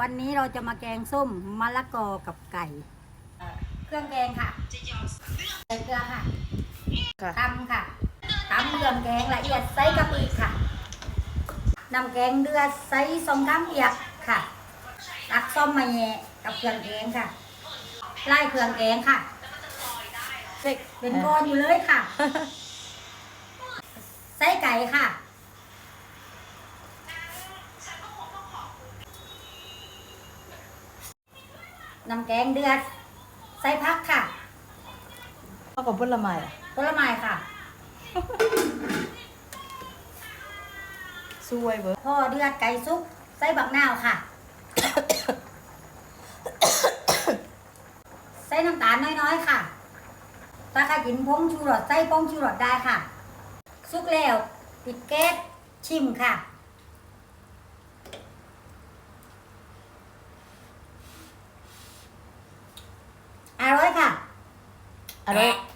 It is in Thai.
วันนี้เราจะมาแกงส้มมะละกอกับไก่เอ่อเครื่องแกงค่ะใส่เกลือค่ะค่ะตำค่ะตำเครื่องแกงละเอียดใส่กะปิค่ะนำแกงเดือดใส่สองน้ำเอียกค่ะตักส้มมาแยะกับเครื่องแกงค่ะไล่เครื่องแกงค่ะเซ็กเป็นก้อนอยู่เลยค่ะ ใส่ไก่ค่ะ น้ำแกงเดือด ใส่พักค่ะเข้ากับผลไม้อะผลไม้ค่ะ สวยเบอร์พอเดือดไก่ซุก ใส่บักนาวค่ะ ใส่น้ำตาลน้อยๆค่ะถ้าใครกินพงชูรสใส่พงชูรสได้ค่ะ ซุกแล้ว ปิดแก๊สชิมค่ะ I don't